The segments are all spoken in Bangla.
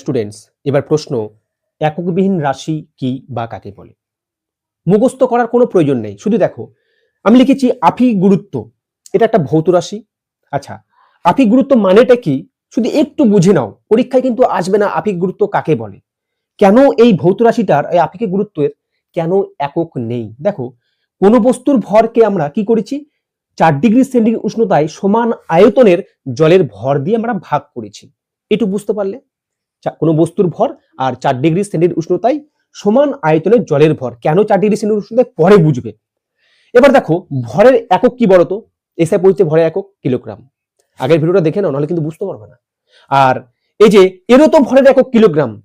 স্টুডেন্টস এবার প্রশ্ন, এককবিহীন রাশি কি বা কাকে বলে? মুখস্থ করার কোনো প্রয়োজন নেই, শুধু দেখো, আমি লিখেছি আফিক গুরুত্ব এটা একটা ভৌত রাশি আচ্ছা আফিক গুরুত্ব মানেটা কি? শুধু একটু বুঝে নাও, পরীক্ষায় কিন্তু আসবে না আফিক গুরুত্ব কাকে বলে। কেন এই ভৌত রাশিটার, এই আফিক গুরুত্বের, কেন একক নেই? দেখো, কোনো বস্তুর ভরকে আমরা কি করেছি? চার ডিগ্রি সেন্টিগ্রেড উষ্ণতায় সমান আয়তনের জলের ভর দিয়ে আমরা ভাগ করেছি একটু বুঝতে পারলে? কোনো বস্তুর ভর আর চার ডিগ্রি সেন্টিগ্রেড উষ্ণতায় সমান আয়তনের জলের ভর। কেন চার ডিগ্রি সেন্টিগ্রেড উষ্ণতায়? পরে বুঝবে। এবার দেখো, ভরের একক কি বলতো? এসে বলছে ভরের একক কিলোগ্রাম। আগের ভিডিওটা দেখে নাও, নাহলে কিন্তু বুঝতে পারবে না। আর এই যে, এরও তো ভরের একক কিলোগ্রাম।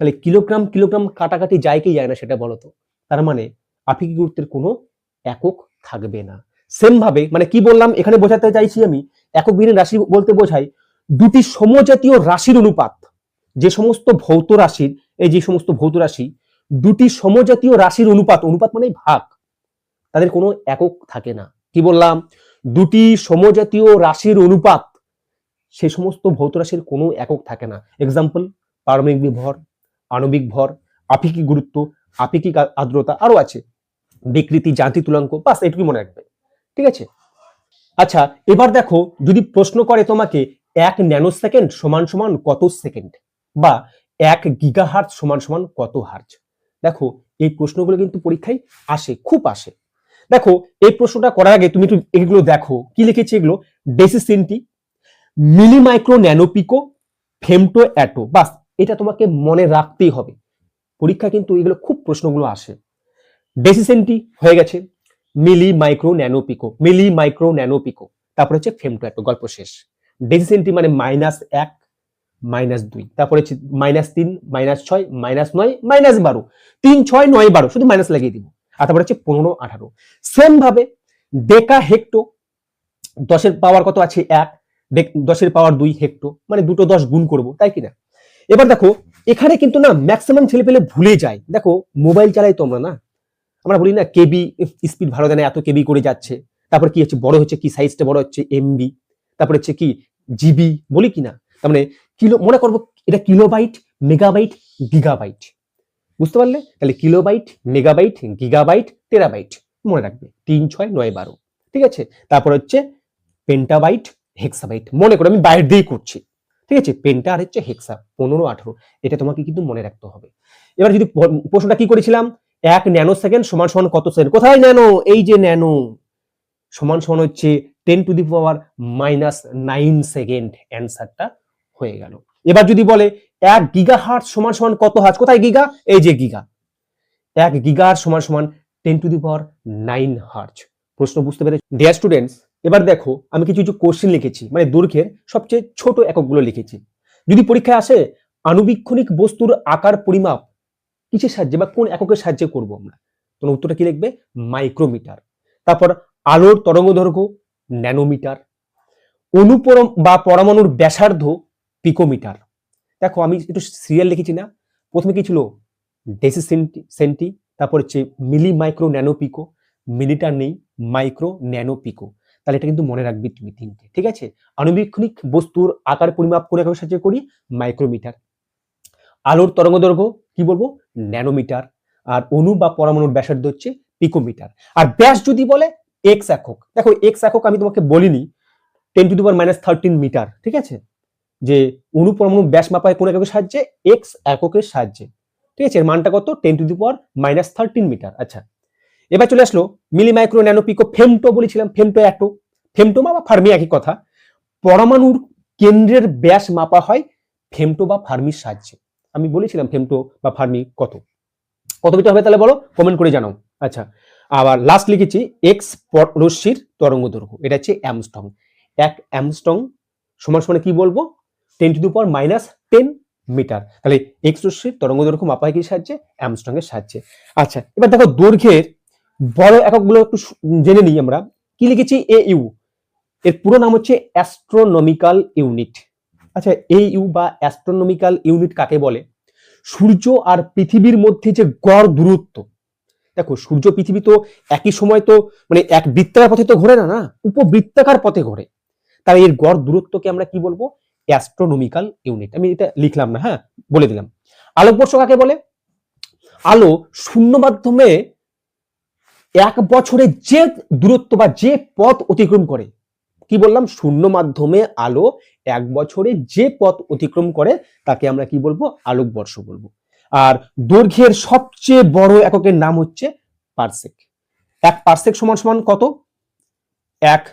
তাহলে কিলোগ্রাম কিলোগ্রাম কাটাকাটি যায় কি যায় না সেটা বলো তো তার মানে আপেক্ষিক গুরুত্বের কোনো একক থাকবে না। সেম ভাবে মানে কি বললাম, এখানে বোঝাতে চাইছি আমি, একক বিহীন রাশি বলতে বোঝাই দুটি সমজাতীয় রাশির অনুপাত। যে সমস্ত ভৌত রাশির, এই যে সমস্ত ভৌত রাশি, দুটি সমজাতীয় রাশির অনুপাত অনুপাত মানে ভাগ। তাদের কোনো একক থাকে না। কি বললাম? দুটি সমজাতীয় রাশির অনুপাত, সে সমস্ত ভৌত রাশির কোনো একক থাকে না। এক্সাম্পল পারমাণবিক ভর, আণবিক ভর, আপেক্ষিক গুরুত্ব, আপেক্ষিক আর্দ্রতা আরও আছে। বিকৃতি জাতি তুলাঙ্ক, বাস এটুকুই মনে রাখবে। ঠিক আছে? আচ্ছা এবার দেখো, যদি প্রশ্ন করে তোমাকে, এক ন্যানো সেকেন্ড সমান সমান কত সেকেন্ড? বা এক গিগাহার্জ সমান সমান কত হার্জ দেখো, এই প্রশ্নগুলো কিন্তু পরীক্ষায় আসে, খুব আসে। দেখো, এই প্রশ্নটা করার আগে তুমি একটু এগুলো দেখো। কি লিখেছি এগুলো? Deci centi milli micro nano pico femto atto বাস, এটা তোমাকে মনে রাখতেই হবে। পরীক্ষা কিন্তু এগুলো খুব প্রশ্নগুলো আসে। ডেসিসেন্টি হয়ে গেছে মিলি মাইক্রো ন্যানোপিকো মিলি মাইক্রো ন্যানোপিকো তারপরে হচ্ছে ফেমটো অ্যাটো গল্প শেষ। ডেসিসেন্টি মানে মাইনাস এক মাইনাস দুই। তারপরে মাইনাস তিন, মাইনাস ছয়, মাইনাস নয়, মাইনাস বারো। তিন, ছয়, নয়, বারো, শুধু মাইনাস লাগিয়ে দিব। আর তারপরে হচ্ছে পনেরো, আঠারো। সেম ভাবে ডেকা হেক্টো, দশের পাওয়ার কত আছে? এক। দশের পাওয়ার দুই হেক্টো। মানে দুটো দশ গুণ করব, তাই কি না এবার দেখো, এখানে কিন্তু না ম্যাক্সিমাম ছেলে পেলে ভুলে যায়। দেখো মোবাইল চালাই তোমরা না? আমরা বলি না কেবি স্পিড ভালো দেয় না এত কেবি করে যাচ্ছে। তারপর কি হচ্ছে? বড় হচ্ছে কি? সাইজটা বড় হচ্ছে এমবি তারপরে হচ্ছে কি? জিবি বলি কি না তার মানে কিলো, মনে করব এটা কিলোবাইট, মেগাবাইট, গিগাবাইট। বুঝতে পারলে? তাহলে কিলোবাইট, মেগাবাইট, গিগাবাইট, টেরাবাইট, মনে রাখবে। তিন, ছয়, নয়, বারো। ঠিক আছে? তারপর হচ্ছে পেন্টাবাইট, হেক্সাবাইট। মনে করো আমি বাইরে দিয়েই করছি। ঠিক আছে? পেন্টা আর হচ্ছে হেক্সা, পনেরো, আঠারো। এটা তোমাকে কিন্তু মনে রাখতে হবে। এবার যদি প্রশ্নটা কি করেছিলাম? এক ন্যানো সেকেন্ড সমান সমান কত সেকেন্ড? কোথায় ন্যানো? এই যে ন্যানো। সমান সমান হচ্ছে ten to the power minus nine second. অ্যান্সারটা হয়ে গেল। এবার যদি বলে এক গিগা হার্ট সমান সমান কত হার্ট কোথায় গিগা এই যে গিগা এক গিগার সমান সমান ten to the power nine hertz প্রশ্ন বুঝতে পেরে ডিয়ার স্টুডেন্টস এবার দেখো, আমি কিছু কিছু কোশ্চেন লিখেছি। মানে দৈর্ঘ্যের সবচেয়ে ছোট এককগুলো লিখেছি। যদি পরীক্ষায় আসে, আণুবীক্ষণিক বস্তুর আকার পরিমাপ কিসের সাহায্যে বা কোন এককের সাহায্যে করব আমরা? তোমার উত্তরটা কি লিখবে? মাইক্রোমিটার। তারপর আলোর তরঙ্গ দৈর্ঘ্য ন্যানোমিটার। অনুপরম বা পরমাণুর ব্যাসার্ধ পিকোমিটার। দেখো, আমি একটু সিরিয়াল লিখেছি না। প্রথমে কি ছিল? ডেসি সেন্টি সেন্টি, তারপর হচ্ছে মিলি মাইক্রো ন্যানো পিকো, মিলিটার নেই, মাইক্রো ন্যানো পিকো। তাহলে এটা কিন্তু মনে রাখবি তুমি তিনটে, ঠিক আছে? আণুবীক্ষণিক বস্তুর আকার পরিমাপ করে এককের সাহায্যে করি, মাইক্রোমিটার। আলোর তরঙ্গ দৈর্ঘ্য, কি বলব? ন্যানোমিটার। আর অণু বা পরমাণুর ব্যাসার্ধ হচ্ছে পিকোমিটার। আর ব্যাস যদি বলে এক্স একক, দেখো এক্স একক আমি তোমাকে বলিনি ten to the power minus thirteen metre ঠিক আছে? যে অণু পরমাণু ব্যাস মাপা হয় কোন এককের সাহায্যে এক্স এককের সাহায্যে। ঠিক আছে? এর মানটা কত? Ten to the power minus thirteen metre আচ্ছা। এবার চলে আসলো milli micro nano pico femto বলেছিলাম ফেমটো অ্যাটো ফেমটো বা ফার্মি একই কথা। পরমাণুর কেন্দ্রের ব্যাস মাপা হয় ফেমটো বা ফার্মির সাহায্যে। আমি বলেছিলাম ফেমটো বা ফার্মি কত। কত মিটার হবে তাহলে বলো? কমেন্ট করে জানাও। আচ্ছা। আবার লাস্ট লিখেছি এক্স রশ্মির তরঙ্গ দৈর্ঘ্য এটা হচ্ছে অ্যামস্টং এক অ্যামস্টং সমান সমান কি বলব? Ten to the power minus ten metre. তাহলে এক্স রশ্মির তরঙ্গ দৈর্ঘ্য মাপা কি সাহায্যে? অ্যামস্টং এর সাহায্যে। আচ্ছা এবার দেখো দৈর্ঘ্যের বড় এককগুলো একটু জেনে নিই আমরা। কি লিখেছি? এ ইউ এর পুরো নাম হচ্ছে অ্যাস্ট্রোনমিক্যাল ইউনিট আচ্ছা এ ইউ বা অ্যাস্ট্রোনমিক্যাল ইউনিট কাকে বলে? সূর্য আর পৃথিবীর মধ্যে যে গড় দূরত্ব। দেখো, সূর্য, পৃথিবী তো একই সময় তো মানে এক বৃত্তাকার পথে তো ঘোরে না না? উপবৃত্তাকার পথে ঘোরে। তাই এর গড় দূরত্বকে আমরা কি বলব? অ্যাস্ট্রোনমিক্যাল ইউনিট আমি এটা লিখলাম না হ্যাঁ? বলে দিলাম। আলোকবর্ষ কাকে বলে? আলো শূন্য মাধ্যমে এক বছরে যে দূরত্ব বা যে পথ অতিক্রম করে, কি বললাম? শূন্য মাধ্যমে আলো এক বছরে যে পথ অতিক্রম করে, তাকে আমরা কি বলব? আলোকবর্ষ বলব। আর দৈর্ঘ্যের সবচেয়ে বড় এককের নাম হচ্ছে পার্সেক। এক পারসেক সমান সমান কত? এক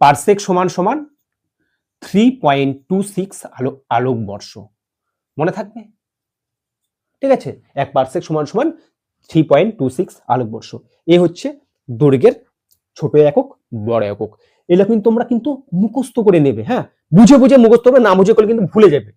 পারসেক সমান সমান থ্রি পয়েন্ট টু সিক্স আলো আলোকবর্ষ মনে থাকবে? ঠিক আছে? এক পার্সেক সমান সমান থ্রি পয়েন্ট টু সিক্স আলোকবর্ষ এ হচ্ছে দৈর্ঘ্যের ছোট একক, বড় একক। এগুলো কিন্তু তোমরা কিন্তু মুখস্থ করে নেবে হ্যাঁ? বুঝে বুঝে মুখস্থ করে না বুঝে করলে কিন্তু ভুলে যাবে।